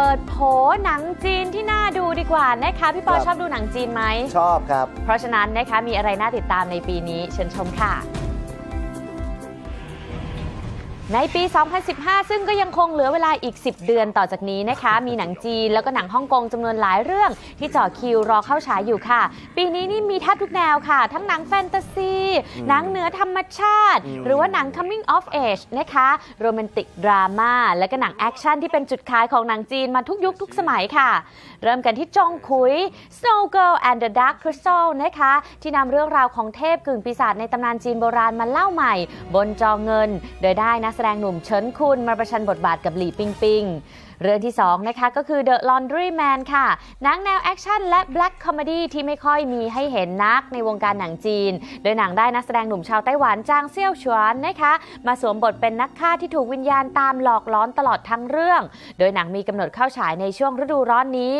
เปิดโผหนังจีนที่น่าดูดีกว่านะคะ พี่ปอครับ ชอบดูหนังจีนไหม ชอบครับ เพราะฉะนั้นนะคะมีอะไรน่าติดตามในปีนี้เชิญชมค่ะ ในปี 2015 ซึ่งก็ยังคงเหลือเวลาอีก 10 เดือนต่อจากนี้นะคะ มีหนังจีนแล้วก็หนังฮ่องกงจำนวนหลายเรื่องที่จ่อคิวรอเข้าฉายอยู่ค่ะ ปีนี้นี่มีแทบทุกแนวค่ะ ทั้งหนังแฟนตาซีอืมหนังเหนือธรรมชาติอืมหรือว่าหนัง coming of age นะคะโรแมนติกดราม่าและก็หนังแอคชั่นที่เป็นจุดขายของหนังจีนมาทุกยุคทุกสมัยค่ะ เริ่มกันที่จงคุย Snow Girl and the Dark Crystal นะคะที่นำเรื่องราวของเทพกึ่งปีศาจในตำนานจีนโบราณมาเล่าใหม่ บนจอเงินโดยได้นักแสดงหนุ่มเฉินคุณมาประชันบทบาทกับหลี่ปิงปิง เรื่องที่2นะคะก็คือ The Laundry Man ค่ะหนังแนวแอคชั่นและ Black Comedy ที่ไม่ค่อยมีให้เห็นนักในวงการหนังจีน โดยหนังได้นักแสดงหนุ่มชาวไต้หวันจางเซี่ยวฉวนนะคะมาสวมบทเป็นนักฆ่าที่ถูกวิญญาณตามหลอกล้อนตลอดทั้งเรื่อง โดยหนังมีกำหนดเข้าฉายในช่วงฤดูร้อนนี้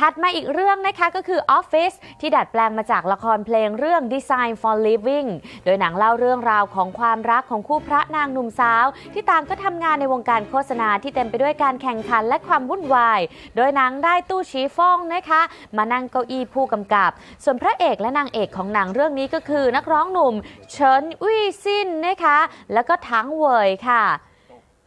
ถัดมาอีกเรื่องนะคะก็คือ Office ที่ดัดแปลงมาจากละครเพลงเรื่อง Design for Living โดยหนังเล่าเรื่องราวของความรักของคู่พระนางหนุ่มสาว ที่ต่างก็ทำงานในวงการโฆษณาที่เต็มไปด้วยการแข่งขันและความวุ่นวาย โดยนางได้ตู้ชีฟองนะคะ มานั่งเก้าอี้ผู้กำกับ ส่วนพระเอกและนางเอกของหนังเรื่องนี้ก็คือนักร้องหนุ่มเฉินวี่ซินนะคะ แล้วก็ทั้งเวยค่ะ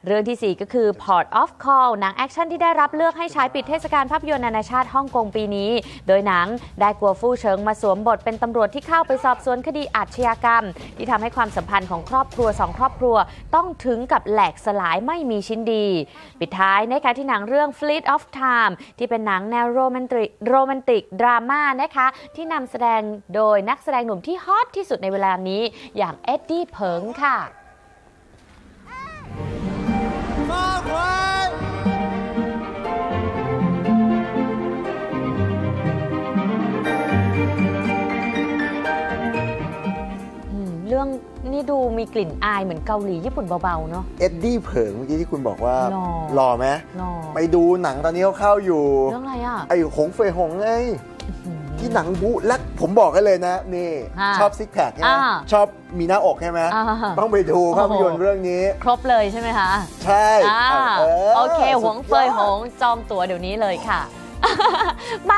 เรื่องทีสี่ 4 ก็คือ Port of Call หนังแอคชั่นที่ได้รับเลือกให้ฉายปิดเทศกาลภาพยนตร์นานาชาติฮ่องกงปีนี้ โดยหนังได้กัวฟู่เชิงมาสวมบทเป็นตำรวจที่เข้าไปสอบสวนคดีอาชญากรรม ที่ทำให้ความสัมพันธ์ของครอบครัวสองครอบครัว ต้องถึงกับแหลกสลายไม่มีชิ้นดี ปิดท้ายนะคะที่หนังเรื่อง Fleet of Time ที่เป็นหนังแนวโรแมนติกโรแมนติกดราม่านะคะที่นำแสดงโดยนักแสดงหนุ่มที่ฮอตที่สุดในเวลานี้อย่างเอ็ดดี้เพิงค่ะ เรื่องนี่ดูมีกลิ่นอายเหมือนเกาหลีญี่ปุ่นเบาๆเนาะ เอ็ดดี้เผิงเมื่อกี้ที่คุณบอกว่าหล่อ หล่อไหมหล่อไปดูหนังตอนนี้เขาเข้าอยู่ เรื่องอะไรอะไอ้หงเฟยหงไง อืมที่หนังบุและผมบอกกันเลยนะนี่อ่าชอบซิกแพคใช่ไหมอ่าชอบมีหน้าอกใช่ไหมอ่าต้องไปดูภาพยนตร์เรื่องนี้ ครบเลยใช่ไหมคะใช่อ่าเออโอเคหวงเฟยสุดหอดงจองตั๋วเดี๋ยวนี้เลยค่ะ มา